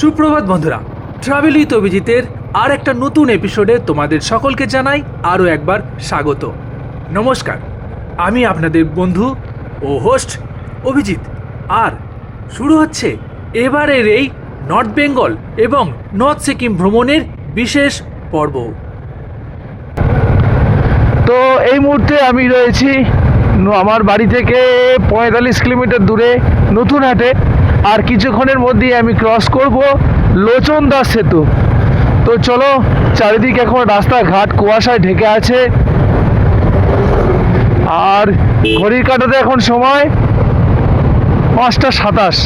সুপ্রভাত বন্ধুরা travel with অভিজিতের আর একটা নতুন এপিসোডে তোমাদের সকলকে জানাই আরও একবার স্বাগত। নমস্কার, আমি আপনাদের বন্ধু ও হোস্ট অভিজিৎ। আর শুরু হচ্ছে এবারের এই নর্থ বেঙ্গল এবং নর্থ সিকিম ভ্রমণের বিশেষ পর্ব। তো এই মুহূর্তে আমি রয়েছি আমার বাড়ি থেকে পঁয়তাল্লিশ কিলোমিটার দূরে নতুন হাটে। আর কিছুক্ষণের মধ্যেই আমি ক্রস করব লোচন দাস সেতু। তো চলো, চারিদিকে এখন রাস্তাঘাট কুয়াশায় ঢেকে আছে। আর ঘড়ির কাটাতে এখন সময় পাঁচটা সাতাশ।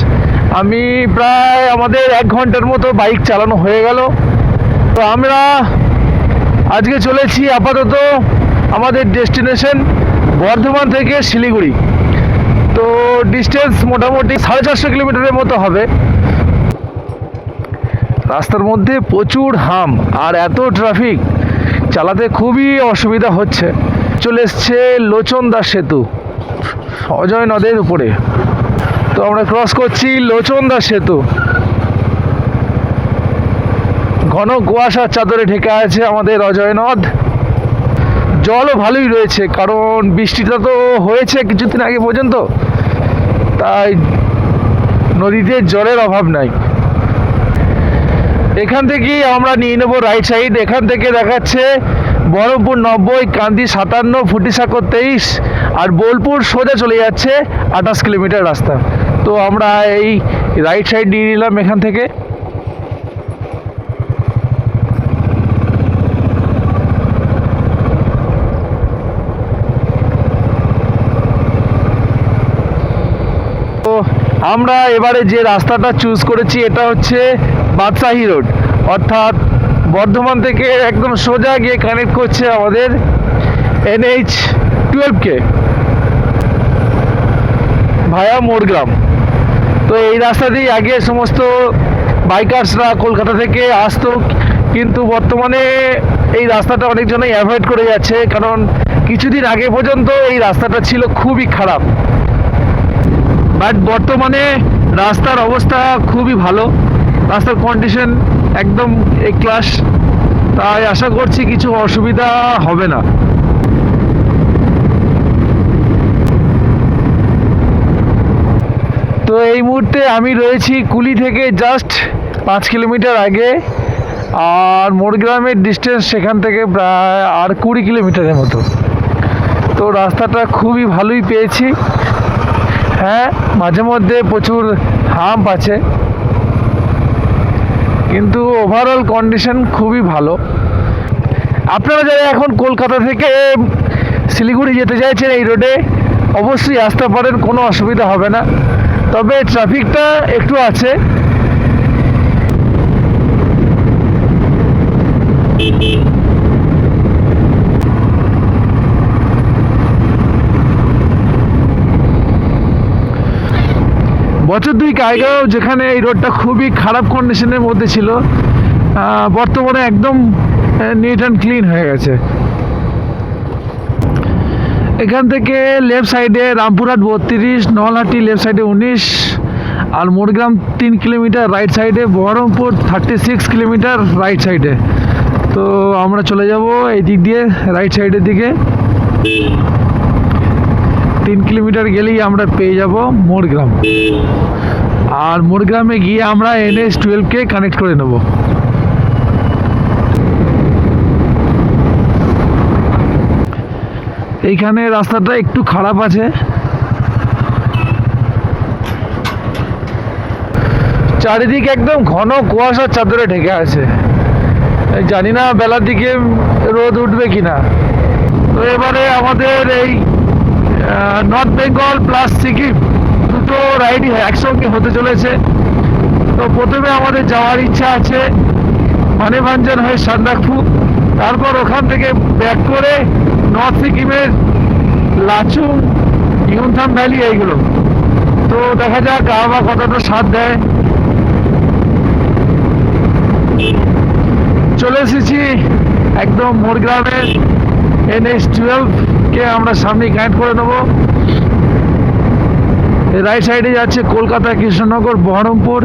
আমি প্রায় আমাদের এক ঘণ্টার মতো বাইক চালানো হয়ে গেল। তো আমরা আজকে চলেছি আপাতত আমাদের ডেস্টিনেশন বর্ধমান থেকে শিলিগুড়ি। তো ডিস্টেন্স মোটামুটি সাড়ে চারশো কিলোমিটারের মতো হবে। রাস্তার মধ্যে প্রচুর হাম আর এত ট্রাফিক চালাতে খুবই অসুবিধা হচ্ছে। চলে এসছে লোচন দাস সেতু, অজয় নদের উপরে। তো আমরা ক্রস করছি লোচন দাস সেতু। ঘন কুয়াশার চাদরে ঢেকে আছে আমাদের অজয় নদ। জলও ভালোই রয়েছে, কারণ বৃষ্টিটা তো হয়েছে কিছুদিন আগে পর্যন্ত। তাই নদীতে জলের অভাব নাই। এখান থেকেই আমরা নিয়ে নেব রাইট সাইড এখান থেকে দেখাচ্ছে বহরমপুর নব্বই, কান্দি সাতান্ন ফুটিসাঁকর তেইশ আর বোলপুর সোজা চলে যাচ্ছে আঠাশ কিলোমিটার রাস্তা। তো আমরা এই রাইট সাইড নিয়ে নিলাম এখান থেকে তো আমরা এবারে যে রাস্তাটা চুজ করেছি, এটা হচ্ছে বাদশাহী রোড অর্থাৎ বর্ধমান থেকে একদম সোজা গিয়ে কানেক্ট করছে আমাদের এনএইচ টুয়েলভকে ভায়া মোরগ্রাম তো এই রাস্তা দিয়ে আগে সমস্ত বাইকার্সরা কলকাতা থেকে আসতো, কিন্তু বর্তমানে এই রাস্তাটা অনেকজনই অ্যাভয়েড করে যাচ্ছে, কারণ কিছুদিন আগে পর্যন্ত এই রাস্তাটা ছিল খুবই খারাপ। বাট বর্তমানে রাস্তার অবস্থা খুবই ভালো। রাস্তার কন্ডিশন একদম এ ক্লাস তাই আশা করছি কিছু অসুবিধা হবে না। তো এই মুহূর্তে আমি রয়েছি কুলি থেকে জাস্ট পাঁচ কিলোমিটার আগে। আর মোড়গ্রামের ডিস্টেন্স সেখান থেকে প্রায় আর কুড়ি কিলোমিটারের মতো। তো রাস্তাটা খুবই ভালোই পেয়েছি। হ্যাঁ মাঝে মধ্যে প্রচুর হাম্প আছে। কিন্তু ওভারঅল কন্ডিশন খুবই ভালো। আপনারা যারা এখন কলকাতা থেকে শিলিগুড়ি যেতে চাইছেন এই রোডে অবশ্যই আসতে পারেন, কোনো অসুবিধা হবে না। তবে ট্রাফিকটা একটু আছে। বছর দুই আগেও যেখানে এই রোডটা খুবই খারাপ কন্ডিশনের মধ্যে ছিল বর্তমানে একদম নিট অ্যান্ড ক্লিন হয়ে গেছে। এখান থেকে লেফট সাইডে রামপুরহাট বত্রিশ নলহাটি লেফট সাইডে উনিশ আর মোরগ্রাম তিন কিলোমিটার রাইট সাইডে Baharampur thirty six kilometre right সাইডে তো আমরা চলে যাব এই দিক দিয়ে রাইট সাইডের দিকে। তিন কিলোমিটার গেলেই আমরা পেয়ে যাব মোড়গ্রাম আর মোড়গ্রামে গিয়ে আমরা এনএস টুয়েলভকে কানেক্ট করে নেব। এইখানে রাস্তাটা একটু খারাপ আছে। চারিদিকে একদম ঘন কুয়াশার চাদরে ঢেকে আছে। জানি না বেলার দিকে রোদ উঠবে কিনা। তো এবারে আমাদের এই নর্থ বেঙ্গল প্লাস সিকিম দুটো রাইডই একসঙ্গে হতে চলেছে। তো প্রথমে আমাদের যাওয়ার ইচ্ছা আছে মানেভাঞ্জন হয়ে সান্দাকফু, তারপর ওখান থেকে ব্যাক করে নর্থ সিকিমের লাচুং, ইউনথাম ভ্যালি এইগুলো। তো দেখা যাক আবার কতটা সাথ দেয়। চলে এসেছি একদম মোরগ্রামের এনএস টুয়েলভকে আমরা সামনে কানেক্ট করে নেব রাইট সাইডে যাচ্ছে কলকাতা কৃষ্ণনগর, বহরমপুর,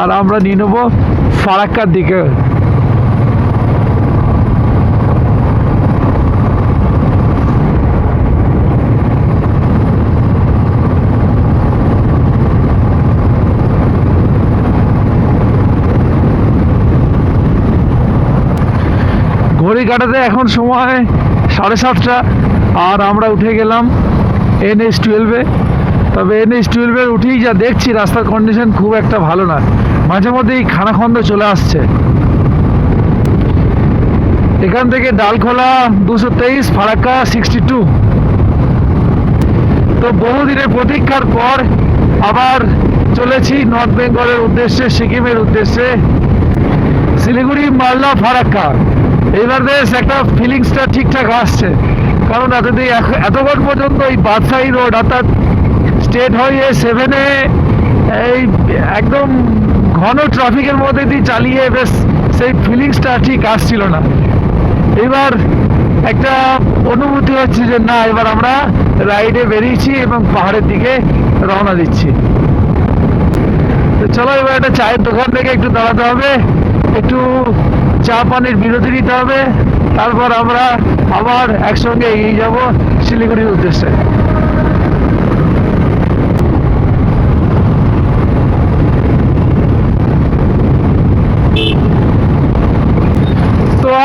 আর আমরা নিয়ে নেব ফারাক্কার দিকে। ঘড়ি কাটাতে এখন সময় সাড়ে সাতটা, আর আমরা উঠে গেলাম এন এস টুয়েলভে তবে এন এস টুয়েলভে উঠেই যা দেখছি, রাস্তার কন্ডিশন খুব একটা ভালো না। মাঝে মধ্যেই খানাখন্দ চলে আসছে। এখান থেকে ডালখোলা দুশো তেইশ, ফারাক্কা সিক্সটি টু তো বহুদিনের প্রতীক্ষার পর আবার চলেছি নর্থ বেঙ্গলের উদ্দেশ্যে সিকিমের উদ্দেশ্যে। শিলিগুড়ি, মালদা, ফারাক্কা। এইবার বেশ একটা ফিলিংসটা ঠিকঠাক আসছে। কারণ এতদিন এতক্ষণ পর্যন্ত এই বাদশাহী রোড অর্থাৎ স্টেট হাইওয়ে সেভেনে এই একদম ঘন ট্রাফিকের মধ্যে দিয়ে চালিয়ে বেশ সেই ফিলিংসটা ঠিক আসছিল না। এবার একটা অনুভূতি হচ্ছে যে না, এবার আমরা রাইডে বেরিয়েছি এবং পাহাড়ের দিকে রওনা দিচ্ছি। তো চলো এবার একটা চায়ের দোকান থেকে একটু দাঁড়াতে হবে। একটু চা পানির বিরতি নিতে হবে। তারপর আমরা আবার একসঙ্গে এগিয়ে যাব শিলিগুড়ির উদ্দেশ্যে।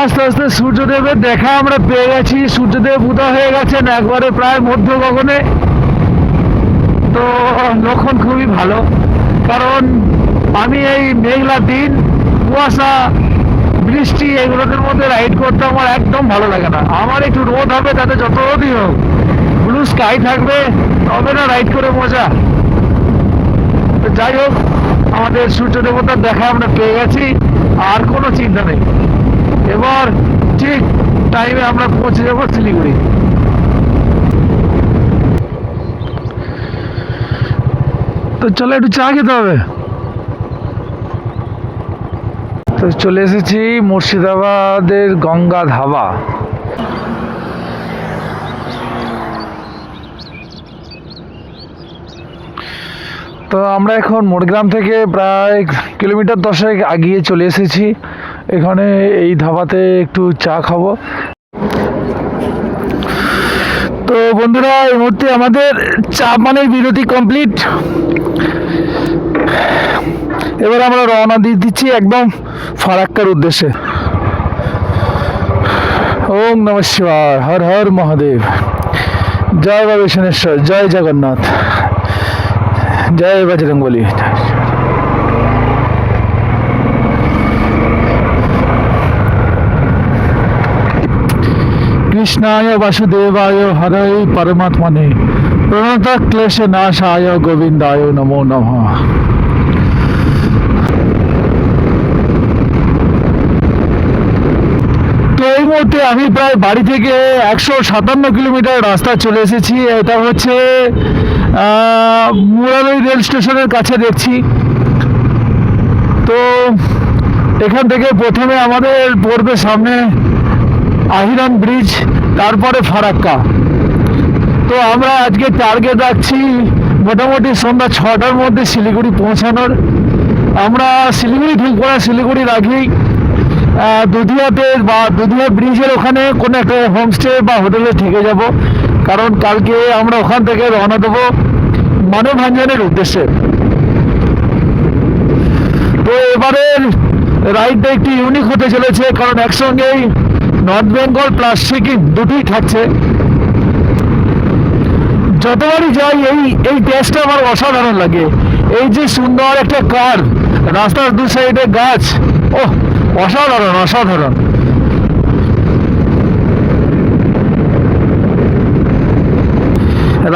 আস্তে আস্তে সূর্যদেবের দেখা আমরা পেয়ে গেছি। সূর্যদেব উদা হয়ে গেছেন একবারে প্রায় মধ্য গগনে। তো লক্ষণ খুবই ভালো। কারণ আমি এই মেঘলা দিন, কুয়াশা বৃষ্টি এগুলোদের মধ্যে রাইড করতে আমার একদম ভালো লাগে না। আমার একটু রোদ হবে, তাতে যত রোদই হোক ব্লু স্কাই থাকবে, তবে না রাইড করে মজা। যাই হোক, আমাদের সূর্য দেবতার দেখা আমরা পেয়ে গেছি, আর কোনো চিন্তা নেই। এবার ঠিক টাইমে আমরা পৌঁছে যাব শিলিগুড়ি। তো চলো একটু চা খেতে হবে। তো চলে এসেছি মুর্শিদাবাদের গঙ্গা ধাবা। তো আমরা এখন মোড়গ্রাম থেকে প্রায় কিলোমিটার দশেক আগিয়ে চলে এসেছি। এখানে এই ধাবাতে একটু চা খাব। তো বন্ধুরা, এই মুহূর্তে আমাদের চা পানের বিরতি কমপ্লিট। এবার আমরা রওনা দিয়ে দিচ্ছি একদম ফারাক্কার উদ্দেশ্যে। ওম নম শিবায়, হর হর মহাদেব। জয় বাবা বিশ্বনেশ্বর জয় জগন্নাথ। জয় বজরঙ্গলি কৃষ্ণায় বাসুদেবায় হরৈ পরমাত্মনে। প্রণত ক্লেশ নাশায় গোবিন্দায় নমো নমঃ তো এই মুহূর্তে আমি প্রায় বাড়ি থেকে একশো সাতান্ন কিলোমিটার রাস্তা চলে এসেছি। এটা হচ্ছে আহ, মুরারই রেল স্টেশনের কাছে দেখছি। তো এখান থেকে প্রথমে আমাদের পড়বে সামনে আহিরান ব্রিজ তারপরে ফারাক্কা। তো আমরা আজকে টার্গেট রাখছি মোটামুটি সন্ধ্যা ছটার মধ্যে শিলিগুড়ি পৌঁছানোর। আমরা শিলিগুড়ি ঢুকবো না শিলিগুড়ির আগেই দুধিয়াতে বা দুধিয়া ব্রিজের ওখানে কোনো একটা হোমস্টে বা হোটেলে থেকে যাব। কারণ কালকে আমরা ওখান থেকে রওনা দেবো মানবভাঞ্জনের উদ্দেশ্যে। তো এবারের রাইডটা একটু ইউনিক হতে চলেছে, কারণ একসঙ্গেই নর্থ বেঙ্গল প্লাস সিকিম দুটোই থাকছে। যতবারই যাই, এই এই টেস্টটা আমার অসাধারণ লাগে। এই যে সুন্দর একটা কার রাস্তার দু সাইডে গাছ ও অসাধারণ অসাধারণ।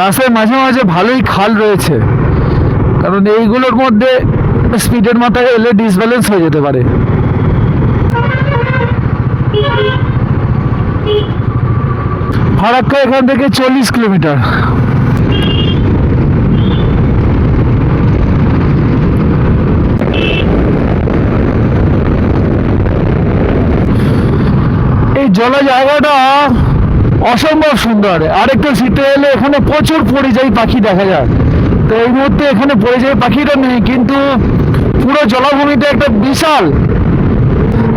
রাস্তায় মাঝে মাঝে ভালোই খাল রয়েছে, কারণ এইগুলোর মধ্যে স্পিডের মাথায় এলে ডিসব্যালেন্স হয়ে যেতে পারে। ফারাক্কা এখান থেকে চল্লিশ কিলোমিটার। এই জল জায়গাটা অসম্ভব সুন্দর। আর একটু শীতে এলে এখানে প্রচুর পরিযায়ী পাখি দেখা যায়। তো এই মুহূর্তে এখানে পরিযায়ী পাখিটা নেই, কিন্তু পুরো জলাভূমিটা একটা বিশাল।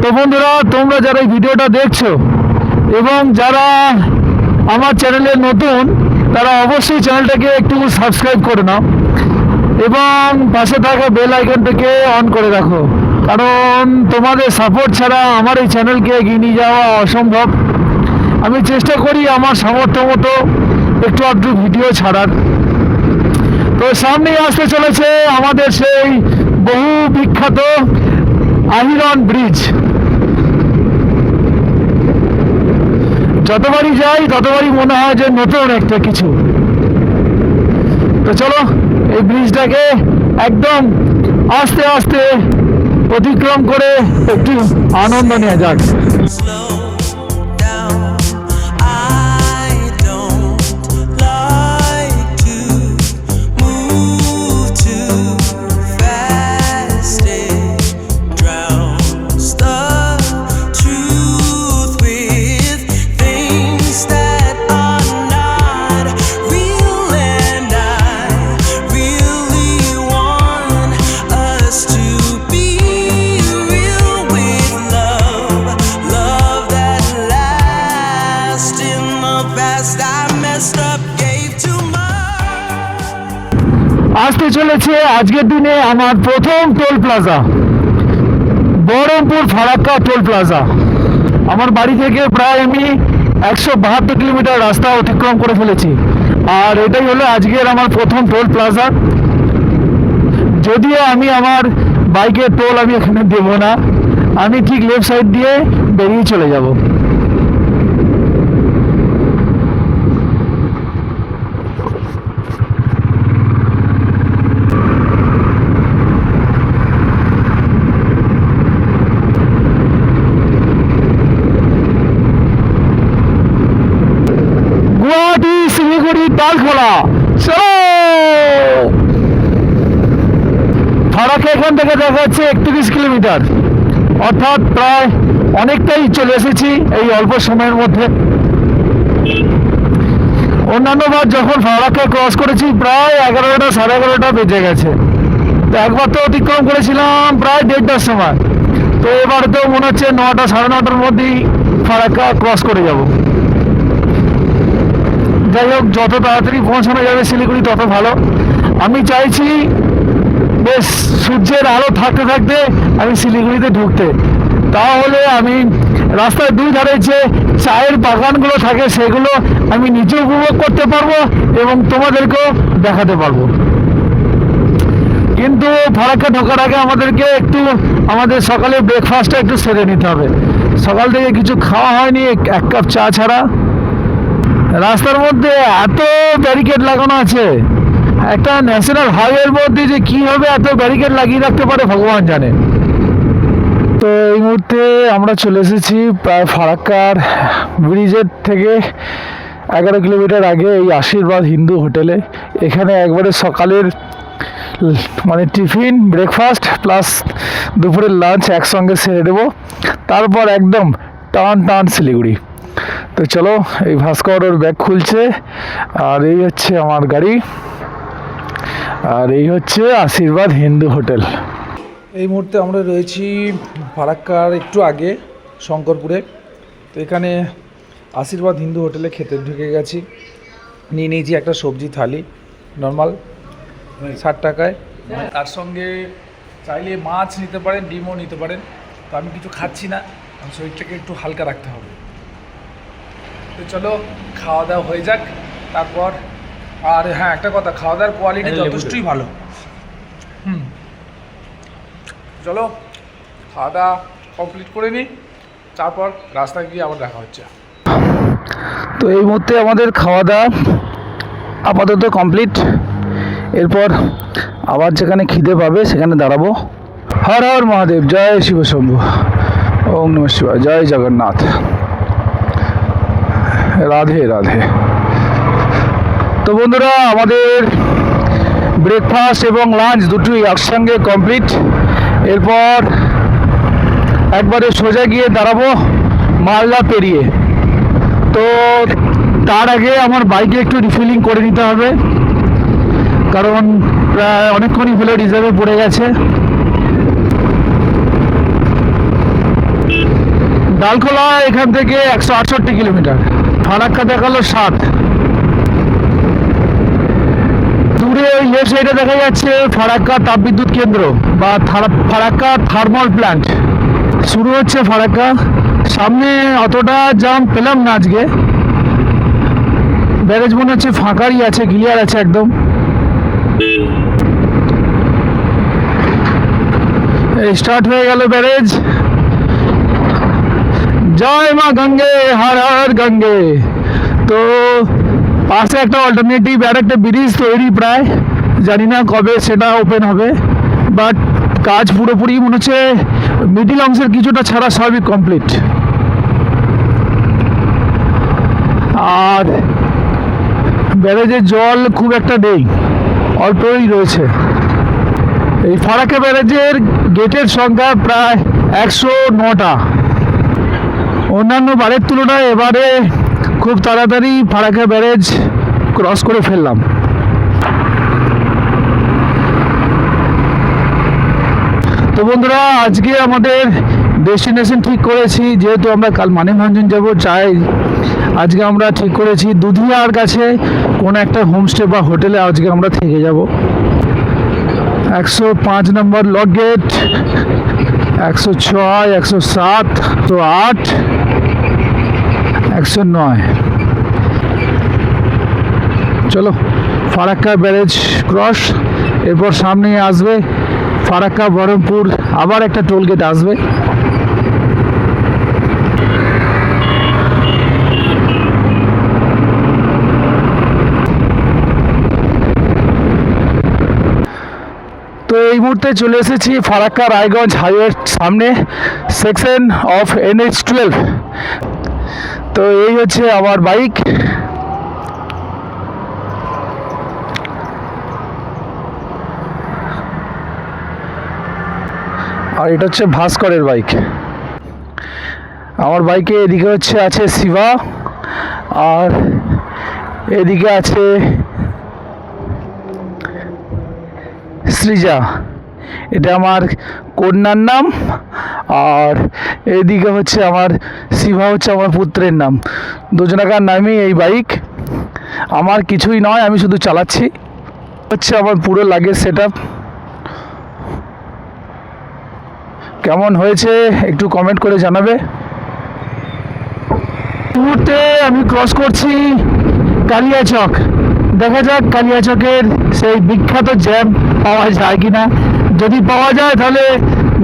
তো বন্ধুরা, তোমরা যারা এই ভিডিওটা দেখছ এবং যারা আমার চ্যানেলে নতুন, তারা অবশ্যই চ্যানেলটাকে একটু সাবস্ক্রাইব করে নাও এবং পাশে থাকা বেল আইকনটাকে অন করে রাখো। কারণ তোমাদের সাপোর্ট ছাড়া আমার এই চ্যানেলকে এগিয়ে নিয়ে যাওয়া অসম্ভব। আমি চেষ্টা করি আমার সামর্থ্য মতো একটু আধটু ভিডিও ছাড়ার। তো সামনেই আসতে চলেছে আমাদের সেই বহু বিখ্যাত আহিরন ব্রিজ যতবারই যাই, ততবারই মনে হয় যে নতুন একটা কিছু। তো চলো, এই ব্রিজটাকে একদম আস্তে আস্তে অতিক্রম করে একটু আনন্দ নেওয়া যাক। আজকের দিনে আমার প্রথম toll plaza. Baharampur Farakka toll plaza. আমার বাড়ি থেকে প্রায় আমি একশো বাহাত্তর কিলোমিটার রাস্তা অতিক্রম করে ফেলেছি। আর এটাই হলো আজকের আমার প্রথম টোল প্লাজা। যদিও আমি আমার বাইকের টোল আমি এখানে দেবো না, আমি ঠিক লেফট সাইড দিয়ে বেরিয়ে চলে যাব গুয়াহাটি শিলিগুড়ি তালখোলা চলো। ফারাকে এখান থেকে দেখা যাচ্ছে একত্রিশ কিলোমিটার। অর্থাৎ প্রায় অনেকটাই চলে এসেছি এই অল্প সময়ের মধ্যে। অন্যান্যবার যখন ফারাককে ক্রস করেছি, প্রায় এগারোটা সাড়ে এগারোটা বেজে গেছে। তো একবার তো অতিক্রম করেছিলাম প্রায় দেড়টার সময়। তো এবার তো মনে হচ্ছে নটা সাড়ে নটার মধ্যেই ফারাক্কা ক্রস করে যাব। যাই হোক, যত তাড়াতাড়ি পৌঁছানো যাবে শিলিগুড়ি, তত ভালো। আমি চাইছি, বেশ, সূর্যের আলো থাকতে থাকতে আমি শিলিগুড়িতে ঢুকতে। তাহলে আমি রাস্তার দুই ধারে যে চায়ের বাগানগুলো থাকে, সেগুলো আমি নিজে উপভোগ করতে পারব এবং তোমাদেরকেও দেখাতে পারব। কিন্তু ফারাক্কা ঢোকার আগে আমাদেরকে একটু, আমাদের সকালে ব্রেকফাস্টটা একটু সেরে নিতে হবে। সকাল থেকে কিছু খাওয়া হয়নি এক- কাপ চা ছাড়া। রাস্তার মধ্যে এত ব্যারিকেড লাগানো আছে। একটা ন্যাশনাল হাইওয়ের মধ্যে যে কীভাবে এত ব্যারিকেড লাগিয়ে রাখতে পারে, ভগবান জানে। তো এই মুহূর্তে আমরা চলে এসেছি, প্রায় ফারাক্কার ব্রিজের থেকে। এগারো কিলোমিটার আগে এই আশীর্বাদ হিন্দু হোটেলে। এখানে একবারে সকালের মানে টিফিন ব্রেকফাস্ট প্লাস দুপুরের লাঞ্চ একসঙ্গে সেরে দেবো। তারপর একদম টান টান শিলিগুড়ি। তো চলো, এই ভাস্কর ওর ব্যাগ খুলছে, আর এই হচ্ছে আমার গাড়ি, আর এই হচ্ছে আশীর্বাদ হিন্দু হোটেল। এই মুহূর্তে আমরা রয়েছি ফারাক্কার একটু আগে, শঙ্করপুরে। তো এখানে আশীর্বাদ হিন্দু হোটেলে খেতে ঢুকে গেছি। নিয়ে নিয়েছি একটা সবজি থালি, নর্মাল, ষাট টাকায়। তার সঙ্গে চাইলে মাছ নিতে পারেন, ডিমও নিতে পারেন। তো আমি কিছু খাচ্ছি না শরীরটাকে একটু হালকা রাখতে হবে। তো চলো খাওয়া দাওয়া হয়ে যাক। তারপর আর হ্যাঁ একটা কথা খাওয়া দাওয়ার কোয়ালিটি যথেষ্টই ভালো। হুম। চলো খাওয়া দাওয়া কমপ্লিট করে নিই তারপর রাস্তায় গিয়ে আবার দেখা হচ্ছে। তো এই মুহূর্তে আমাদের খাওয়া দাওয়া আপাতত কমপ্লিট এরপর আবার যেখানে খিদে পাবে সেখানে দাঁড়াবো। হর হর মহাদেব জয় শিব শম্ভু। ওম নম শিবায় জয় জগন্নাথ। রাধে রাধে। তো বন্ধুরা, আমাদের ব্রেকফাস্ট এবং লাঞ্চ দুটোই একসঙ্গে কমপ্লিট এরপর একবারে সোজা গিয়ে দাঁড়াবো মালদা পেরিয়ে। তো তার আগে আমার বাইকে একটু রিফিলিং করে নিতে হবে। কারণ প্রায় অনেকক্ষণই হলে রিজার্ভে পড়ে গেছে। ডালখোলা এখান থেকে একশো আটষট্টি কিলোমিটার। ফারাক্কা দেখাল সাত। দূরে লেফট সাইডে দেখা যাচ্ছে ফারাক্কা তাপবিদ্যুৎ কেন্দ্র বা ফারাক্কা থার্মাল প্ল্যান্ট শুরু হচ্ছে ফারাক্কা। সামনে অতটা জাম পেলাম না আজকে। ব্যারেজ মনে হচ্ছে ফাঁকারই আছে ক্লিয়ার আছে একদম। স্টার্ট হয়ে গেল ব্যারেজ জয় মা গঙ্গে, হর হর গঙ্গে। তো পাশে একটা অল্টারনেটিভ আর একটা ব্রিজ তৈরি প্রায়। জানি না কবে সেটা ওপেন হবে। বাট কাজ পুরোপুরি মনে হচ্ছে মিডিল অংশের কিছুটা ছাড়া সবই কমপ্লিট আর ব্যারেজের জল খুব একটা নেই, অল্পই রয়েছে। এই ফারাক্কা ব্যারেজের গেটের সংখ্যা প্রায় একশো নটা। অন্যান্য বারের তুলনায় এবারে খুব তাড়াতাড়ি ফারাক্কা ব্যারেজ ক্রস করে ফেললাম। তো বন্ধুরা, আজকে আমাদের ডেস্টিনেশন ঠিক করেছি, যেহেতু আমরা কাল মানিকভঞ্জন যাব চাই আজকে আমরা ঠিক করেছি দুধিয়ার কাছে কোনো একটা হোমস্টে বা হোটেলে আজকে আমরা থেকে যাব। একশো পাঁচ নম্বর লক গেট একশো ছয়, একশো সাত, তো আট। একশো নয়। চলো, ফারাক্কা ব্যারেজ ক্রস, এরপর সামনে আসবে ফারাক্কা বহরমপুর, আবার একটা টোল গেট আসবে। তো এই মুহূর্তে চলে এসেছি ফারাক্কা রায়গঞ্জ হাইওয়ের সামনে সেকশন অফ এনএইচ টুয়েলভ তো এই হচ্ছে আমার বাইক। আর এটা হচ্ছে ভাস্করের বাইক। আমার বাইকে এদিকে হচ্ছে আছে শিবা, আর এদিকে আছে সৃজা। এটা আমার কন্যার নাম, আর এদিকে হচ্ছে আমার, শিবা হচ্ছে আমার পুত্রের নাম। দুজনাকার নামই এই বাইক। আমার কিছুই নয়, আমি শুধু চালাচ্ছি। হচ্ছে আমার পুরো লাগেজ সেট কেমন হয়েছে একটু কমেন্ট করে জানাবে। মুহূর্তে আমি ক্রস করছি কালিয়াচক। দেখা যাক কালিয়াচকের সেই বিখ্যাত জ্যাম পাওয়া যায় কিনা। যদি পাওয়া যায় তাহলে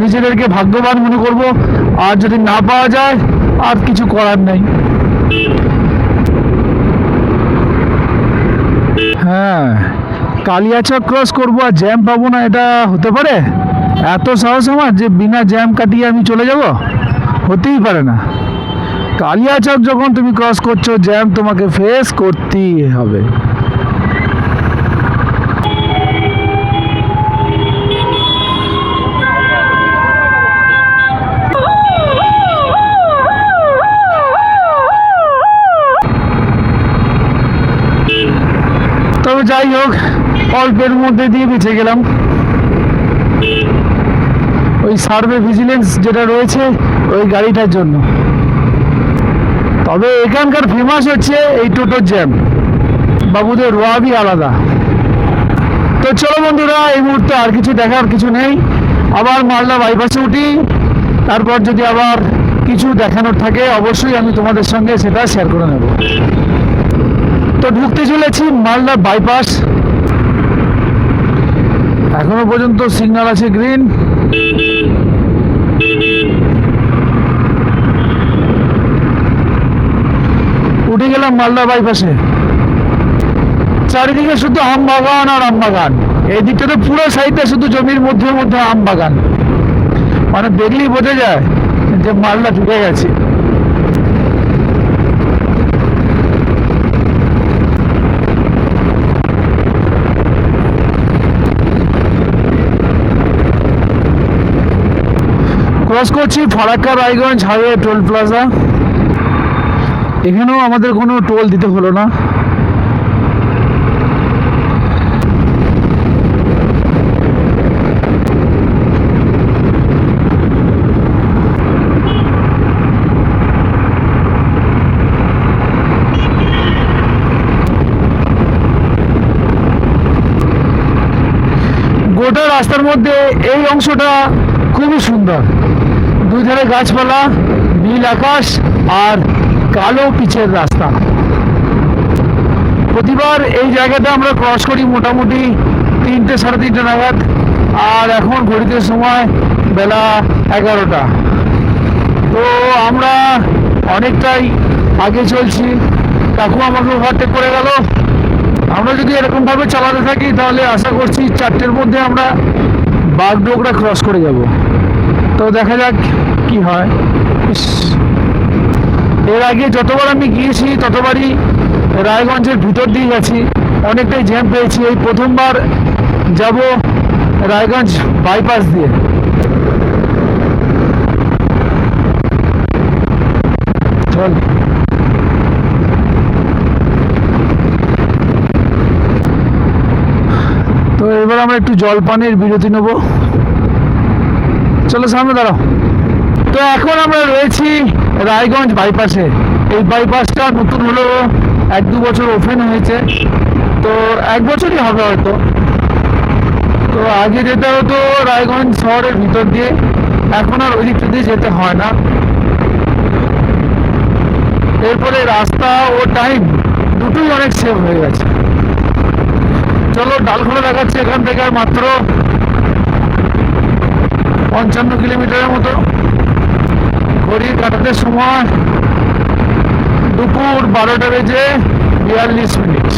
নিজেদেরকে ভাগ্যবান মনে করব। আর যদি না পাওয়া যায়, আর কিছু করার নেই। হ্যাঁ কালিয়াচক ক্রস করব আর জ্যাম পাবো না, এটা হতে পারে? এত সাহস আমার যে বিনা জ্যাম কাটিয়ে আমি চলে যাব? হতেই পারে না। কালিয়াচক যখন তুমি ক্রস করছ জ্যাম তোমাকে ফেস করতেই হবে। যাই হোক, অল্পের মধ্যে দিয়ে বেঁচে গেলাম ওই সার্ভে ভিজিলেন্স যেটা রয়েছে, ওই গাড়িটার জন্য। তবে এখানকার ফেমাস হচ্ছে এই টোটোর জ্যাম বাবুদের রোয়াবি আলাদা। তো চলো বন্ধুরা, এই মুহূর্তে আর কিছু দেখার কিছু নেই। আবার মালদা বাইপাসে উঠি। তারপর যদি আবার কিছু দেখানোর থাকে, অবশ্যই আমি তোমাদের সঙ্গে সেটা শেয়ার করে নেব। তো ঢুকতে চলেছি, মালদা বাইপাস এখনও পর্যন্ত সিগন্যাল আছে গ্রিন উঠে গেলাম মালদা বাইপাসে চারিদিকে শুধু আম বাগান আর আম বাগান। এই দিকটা তো পুরো সাইডটা শুধু জমির মধ্যে মধ্যে আম বাগান। মানে দেখলেই বোঝা যায় যে মালদা ঢুকে গেছে। ক্রস করছি, Farakka, Raiganj, highway, toll plaza. এখানেও আমাদের কোনো টোল দিতে হলো না। গোটা রাস্তার মধ্যে এই অংশটা খুবই সুন্দর। দুই ধারে গাছপালা, নীল আকাশ আর কালো পিচের রাস্তা। প্রতিবার এই জায়গাটা আমরা ক্রস করি মোটামুটি তিনটে সাড়ে তিনটে নাগাদ, আর এখন ঘড়িতে সময় বেলা এগারোটা। তো আমরা অনেকটাই আগে চলছি, কাকু আমাকে ওভারটেক করে গেল। আমরা যদি এরকমভাবে চালাতে থাকি, তাহলে আশা করছি চারটের মধ্যে আমরা বাগডোগরা ক্রস করে যাব। তো দেখা যাক কি হয়। এর আগে যতবার আমি গিয়েছি, ততবারই রায়গঞ্জের ভিতর দিয়ে গেছি। অনেকটাই জ্যাম পেয়েছি। এই প্রথমবার যাব রায়গঞ্জ বাইপাস দিয়ে। চল। তো এবার আমরা একটু জলপানের বিরতি নেব। চলো সামনে দাঁড়াও। তো এখন আমরা রয়েছি রায়গঞ্জ বাইপাসে এই বাইপাসটা নতুন হলো এক দু বছর ওপেন হয়েছে। তো এক বছরই হবে হয়তো। তো আগে যেতে হতো রায়গঞ্জ শহরের ভিতর দিয়ে। এখন আর ওই দিকটা দিয়ে যেতে হয় না। এরপরে রাস্তা ও টাইম দুটোই অনেক সেভ হয়ে গেছে। চলো ডালখোলা দেখাচ্ছে এখান থেকে আর মাত্র পঞ্চান্ন কিলোমিটারের মতো ঘড়ির কাটাতে সময় দুপুর বারোটা বেজে বিয়াল্লিশ মিনিট।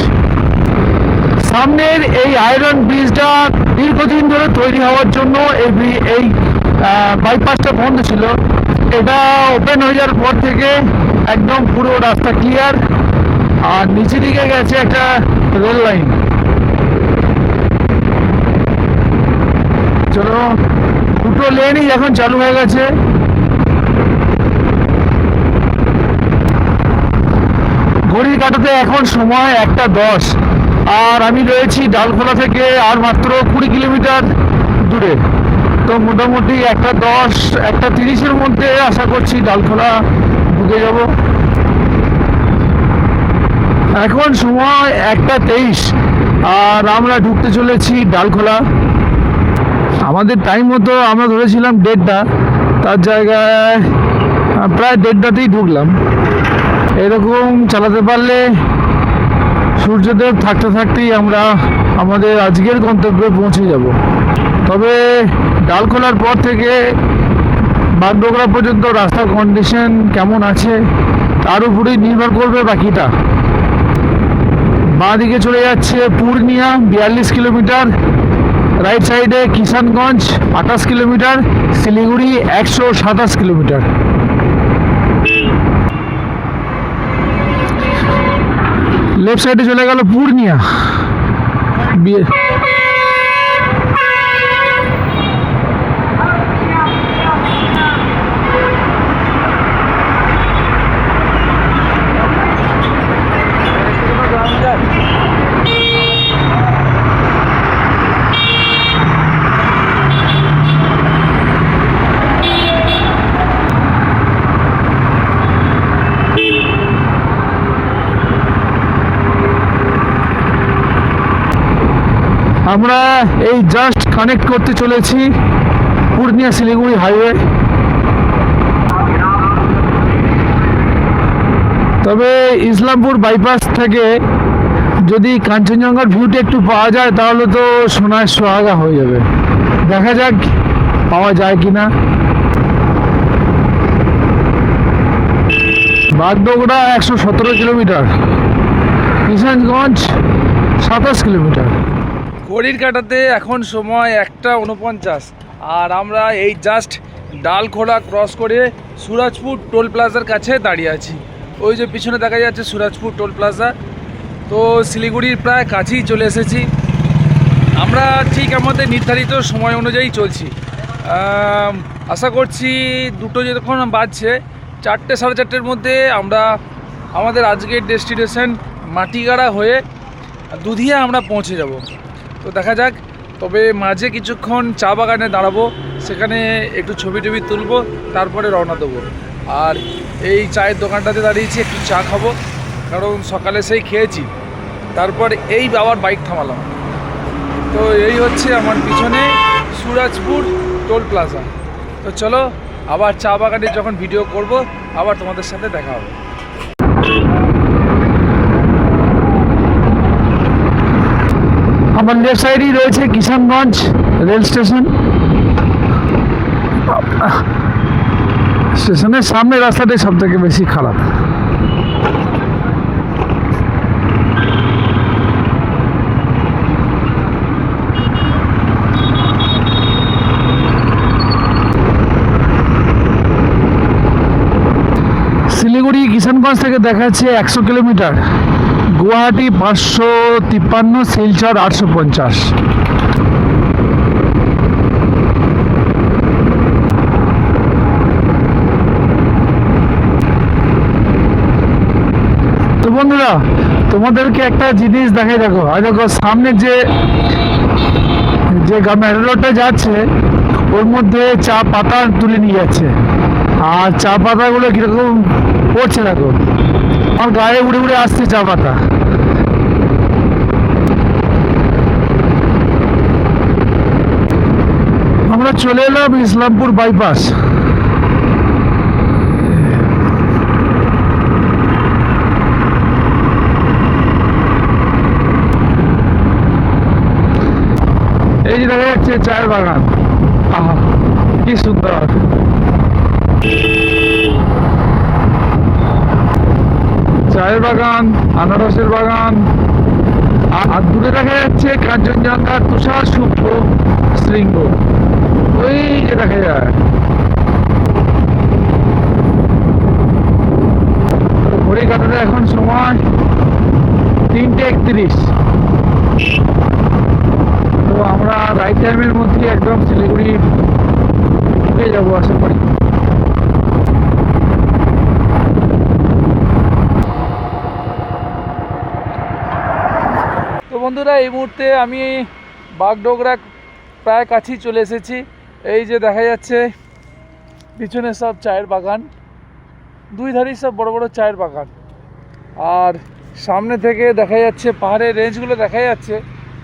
সামনের এই আয়রন ব্রিজটা দীর্ঘদিন ধরে তৈরি হওয়ার জন্য এই এই বাইপাসটা বন্ধ ছিল। এটা ওপেন হয়ে যাওয়ার পর থেকে একদম পুরো রাস্তা ক্লিয়ার আর নিচে দিকে গেছে একটা রেল লাইন। চলো দুটো লেনই এখন চালু হয়ে গেছে। ঘড়ির কাটাতে এখন সময় একটা দশ। আর আমি রয়েছি ডালখোলা থেকে আর মাত্র কুড়ি কিলোমিটার দূরে। তো মোটামুটি একটা দশ, একটা তিরিশের মধ্যে আশা করছি ডালখোলা ঢুকে যাব। এখন সময় একটা তেইশ। আর আমরা ঢুকতে চলেছি ডালখোলা। আমাদের টাইম মতো আমরা ধরেছিলাম দেড়টা, তার জায়গায় প্রায় দেড়টাতেই ঢুকলাম। এরকম চালাতে পারলে সূর্যদেব থাকতে থাকতেই আমরা আমাদের আজকের গন্তব্যে পৌঁছে যাব। তবে ডাল খোলার পর থেকে বাগডোগরা পর্যন্ত রাস্তার কন্ডিশন কেমন আছে, তার উপরেই নির্ভর করবে বাকিটা। বাঁ দিকে চলে যাচ্ছে পূর্ণিয়া, বিয়াল্লিশ কিলোমিটার। রাইট সাইডে কিষানগঞ্জ আঠাশ কিলোমিটার, শিলিগুড়ি একশো সাতাশ কিলোমিটার। লেফট সাইডে চলে গেল পূর্ণিয়া। বিয়ে- আমরা এই জাস্ট কানেক্ট করতে চলেছি পূর্ণিয়া শিলিগুড়ি হাইওয়ে তবে ইসলামপুর বাইপাস থেকে যদি কাঞ্চনজঙ্ঘার ভিউটা একটু পাওয়া যায়, তাহলে তো সোনার সোহাগা হয়ে যাবে। দেখা যাক পাওয়া যায় কি না বাগডোগরা একশো সতেরো কিলোমিটার। কিষানগঞ্জ সাতাশ কিলোমিটার। ঘড়ির কাটাতে এখন সময় একটা উনপঞ্চাশ। আর আমরা এই জাস্ট ডালখোলা ক্রস করে সুরাজপুর টোল প্লাজার কাছে দাঁড়িয়ে আছি। ওই যে পিছনে দেখা যাচ্ছে সুরাজপুর টোল প্লাজা তো শিলিগুড়ির প্রায় কাছেই চলে এসেছি। আমরা ঠিক আমাদের নির্ধারিত সময় অনুযায়ী চলছি। আশা করছি দুটো যতক্ষণ বাজছে, চারটে সাড়ে চারটের মধ্যে আমরা আমাদের আজকের ডেস্টিনেশন মাটিগাড়া হয়ে দুধিয়া আমরা পৌঁছে যাব। তো দেখা যাক, তবে মাঝে কিছুক্ষণ চা বাগানে দাঁড়াবো, সেখানে একটু ছবি টবি তুলবো, তারপরে রওনা দেবো। আর এই চায়ের দোকানটাতে দাঁড়িয়েছি, একটু চা খাব, কারণ সকালে সেই খেয়েছি। তারপর এই আবার বাইক থামালাম। তো এই হচ্ছে আমার পিছনে সুরাজপুর টোল প্লাজা। তো চলো, আবার চা বাগানে যখন ভিডিও করব, আবার তোমাদের সাথে দেখা হবে। আমার লেফট সাইডেই রয়েছে কিষানগঞ্জ রেল স্টেশন। স্টেশনের সামনে রাস্তাটাই সব থেকে বেশি খারাপ। শিলিগুড়ি কিষানগঞ্জ থেকে দেখা যাচ্ছে একশো কিলোমিটার। গুয়াহাটি পাঁচশো তিপ্পান্ন, শিলচর আটশো পঞ্চাশ। তো বন্ধুরা, তোমাদেরকে একটা জিনিস দেখাই দেখো। আর দেখো, সামনে যে যে রোডটা যাচ্ছে, ওর মধ্যে চা পাতা তুলে নিয়ে যাচ্ছে। আর চা পাতাগুলো কীরকম পড়ছে দেখো। আমার গায়ে উড়ে উড়ে আসছে চা পাতা আমরা চলে এলাম ইসলামপুর বাইপাস। এই যে দেখা যাচ্ছে চায়ের বাগান। আহা, কি সুন্দর। চায়ের বাগান, আনারসের বাগান। আর দূরে দেখা যাচ্ছে কাঞ্চনজঙ্ঘার তুষার শুভ্র শৃঙ্গ। ওই যে দেখা যায়। ঘড়ি এখন সময় তিনটে একত্রিশ। তো আমরা রাইট টাইমের মধ্যে একদম শিলিগুড়ি ঢুকে যাব আশা করি। বন্ধুরা, এই মুহূর্তে আমি বাগডোগরা প্রায় কাছেই চলে এসেছি। এই যে দেখা যাচ্ছে, পিছনে সব চায়ের বাগান, দুই ধারেই সব বড় বড় চায়ের বাগান। আর সামনে থেকে দেখা যাচ্ছে, পাহাড়ের রেঞ্জগুলো দেখা যাচ্ছে।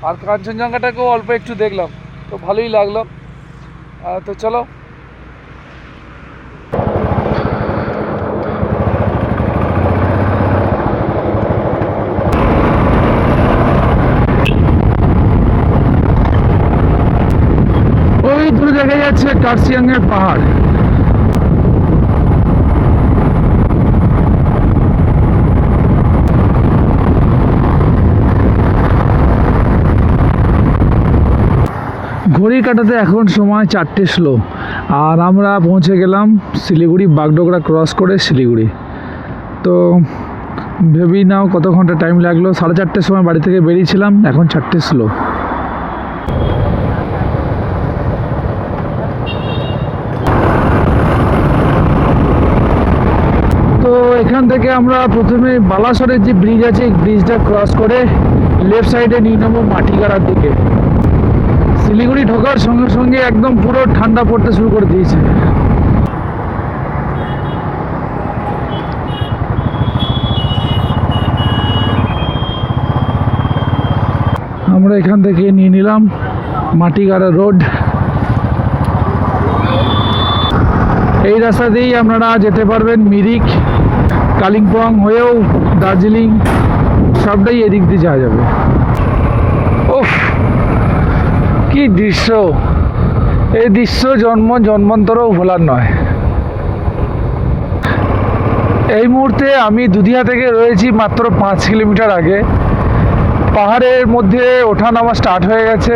আর কাঞ্চনজঙ্ঘাটাকেও অল্প একটু দেখলাম, তো ভালোই লাগল। তো চলো ওই যাচ্ছে টার্সিয়াংয়ের পাহাড়। ঘড়ি কাটাতে এখন সময় চারটে স্লো আর আমরা পৌঁছে গেলাম শিলিগুড়ি বাগডোগরা ক্রস করে শিলিগুড়ি। তো ভেবেই নাও কত ঘণ্টা টাইম লাগল। সাড়ে চারটের সময় বাড়ি থেকে বেরিয়েছিলাম, এখন চারটে স্লো তো এখান থেকে আমরা প্রথমে বালাসরের যে ব্রিজ আছে, এই ব্রিজটা ক্রস করে লেফট সাইডে নিয়ে নেব মাটিগাড়ার দিকে। শিলিগুড়ি ঢোকার সঙ্গে সঙ্গে একদম পুরো ঠান্ডা পড়তে শুরু করে দিয়েছে। আমরা এখান থেকে নিয়ে নিলাম মাটিগাড়া রোড। এই রাস্তা দিয়েই আপনারা যেতে পারবেন মিরিক। কালিম্পং হয়েও দার্জিলিং সবটাই এদিক দিয়ে যাওয়া যাবে। ওফ কি দৃশ্য। এই দৃশ্য জন্ম জন্মান্তরও ভোলার নয়। এই মুহূর্তে আমি দুধিয়া থেকে রয়েছি মাত্র পাঁচ কিলোমিটার আগে। পাহাড়ের মধ্যে ওঠা নামা স্টার্ট হয়ে গেছে।